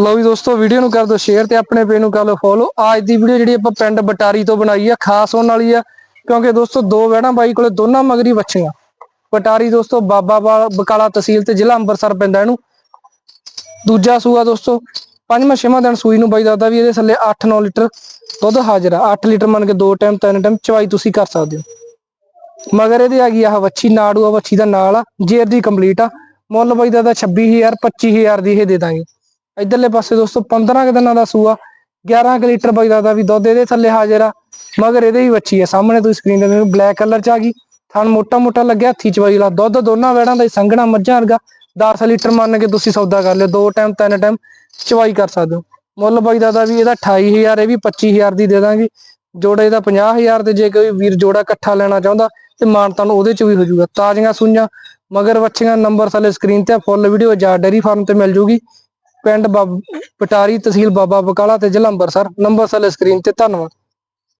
ਲਓ ਵੀ ਦੋਸਤੋ ਵੀਡੀਓ ਨੂੰ ਕਰ ਦਿਓ ਸ਼ੇਅਰ ਤੇ ਆਪਣੇ ਪੇਜ ਨੂੰ ਕਰ ਲਓ ਫੋਲੋ ਅੱਜ ਦੀ ਵੀਡੀਓ ਜਿਹੜੀ ਆਪਾਂ ਪਿੰਡ ਬਟਾਰੀ ਤੋਂ ਬਣਾਈ ਆ, ਖਾਸ ਹੋਣ ਵਾਲੀ ਆ, ਕਿਉਂਕਿ ਦੋਸਤੋ, ਦੋ ਵਹਿੜਾਂ ਬਾਈ ਕੋਲੇ ਦੋਨਾਂ ਮਗਰੀ ਵੱਛੀਆਂ। ਬਟਾਰੀ ਦੋਸਤੋ, ਬਾਬਾ ਬਾ- ਬਕਾਲਾ ਤਹਿਸੀਲ ਤੇ ਜ਼ਿਲ੍ਹਾ ਅੰਮ੍ਰਿਤਸਰ ਪੈਂਦਾ ਇਹਨੂੰ। ਦੂਜਾ ਸੂਆ ਦੋਸਤੋ, ਪੰਜਵਾਂ, ਛੇਵਾਂ ਦਿਨ ਸੂਈ ਨੂੰ ਬਾਈ ਦੱਸਦਾ ਵੀ ਇਹਦੇ ਥੱਲੇ 8-9 ਲੀਟਰ ਦੁੱਧ ਹਾਜ਼ਰ ਆ। 8 ਲੀਟਰ ਮੰਨ ਕੇ ਦੋ ਟਾਈਮ ਤਿੰਨ ਟਾਈਮ ਚਵਾਈ ਤੁਸੀਂ ਕਰ ਸਕਦੇ ਹੋ। ਮਗਰ ਇਹਦੇ ਆ ਗਈ ਆਹ ਵੱਛੀ ਨਾੜੂ ਆ ਵੱਛੀ ਦਾ ਨਾਲ ਆ, ਜੇਰ ਦੀ ਕੰਪਲੀਟ ਆ। ਮੁੱਲ ਬਾਈ ਦਾ 26000 25000 ਦੀ ਇਹ ਦੇ ਦਾਂਗੇ। ਇਧਰਲੇ ਪਾਸੇ ਦੋਸਤੋ 15 ਕੁ ਦਿਨਾਂ ਦਾ ਸੂਆ 11 ਕੁ ਲੀਟਰ ਬਾਈ ਦਾ ਵੀ ਦੁੱਧ ਇਹਦੇ ਥੱਲੇ ਹਾਜ਼ਰ ਆ, ਮਗਰ ਇਹਦੇ ਹੀ ਵੱਛੀ ਆ, ਸਾਹਮਣੇ ਤੁਸੀਂ ਸਕਰੀਨ ਤੇ ਦੇਖੋ ਬਲੈਕ ਕਲਰ ਚ ਆ ਗਈ, ਥਣ ਮੋਟਾ ਮੋਟਾ ਲੱਗਿਆ, ਹੱਥੀ ਚਵਾਈ ਲਾ ਦੁੱਧ ਦੋਨਾਂ ਵੇੜਾਂ ਦਾ ਹੀ ਸੰਘਣਾ ਮੱਝਾਂ ਵਰਗਾ 10 ਲੀਟਰ ਮੰਨ ਕੇ ਤੁਸੀਂ ਸੌਦਾ ਕਰ ਲਿਓ, ਦੋ ਟਾਈਮ ਤਿੰਨ ਟਾਈਮ ਚਵਾਈ ਕਰ ਸਕਦੇ ਹੋ, ਮੁੱਲ ਬਾਈ ਦਾ ਵੀ ਇਹਦਾ 28000 ਇਹ ਵੀ 25000 ਦੀ ਦੇ ਦਾਂਗੇ, ਜੋੜੇ ਦਾ 50000 ਤੇ ਜੇ ਕੋਈ ਵੀਰ ਜੋੜਾ ਇਕੱਠਾ ਲੈਣਾ ਚਾਹੁੰਦਾ ਤੇ ਮਾਨ ਤੁਹਾਨੂੰ ਉਹਦੇ ਚ ਵੀ ਹੋ ਜਾਊਗਾ, ਤਾਜ਼ੀਆਂ ਸੂਈਆਂ, ਮਗਰ ਵੱਛੀਆਂ ਨੰਬਰ ਥੱਲੇ ਸਕਰੀਨ ਤੇ ਫੁੱਲ ਵੀਡੀਓ ਜਾਂ ਡੇਰੀ ਫਾਰਮ ਤੇ ਮਿਲ ਜੂਗੀ। ਪਿੰਡ ਬਾਬ- ਪਟਾਰੀ ਤਹਿਸੀਲ ਬਾਬਾ ਬਕਾਲਾ ਤੇ ਜ਼ਿਲ੍ਹਾ ਅੰਮ੍ਰਿਤਸਰ ਨੰਬਰ ਥੱਲੇ ਸਕਰੀਨ ਤੇ ਧੰਨਵਾਦ।